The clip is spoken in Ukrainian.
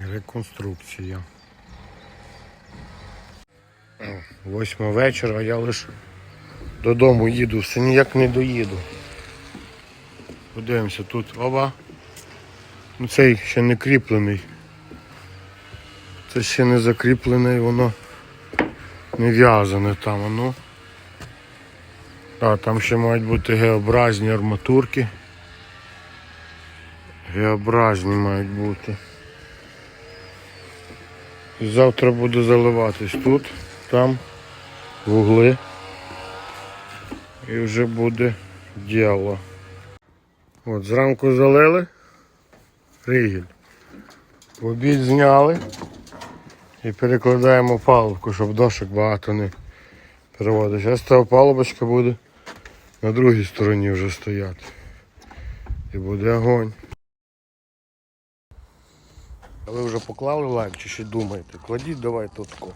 Реконструкція. Восьма вечора, я лише додому їду, все ніяк не доїду. Подивимося тут. Оба. Ну цей ще не кріплений. Це ще не закріплене, воно не в'язане там, а ну. А, там ще мають бути геобразні арматурки. Геобразні мають бути. Завтра буду заливатись тут, там, вугли. І вже буде діло. От зранку залили ригіль. В обід зняли і перекладаємо палубку, щоб дошок багато не переводити. Зараз та палубочка буде на другій стороні вже стояти. І буде огонь. Ви вже поклали лайк чи ще думаєте? Кладіть давайте отко.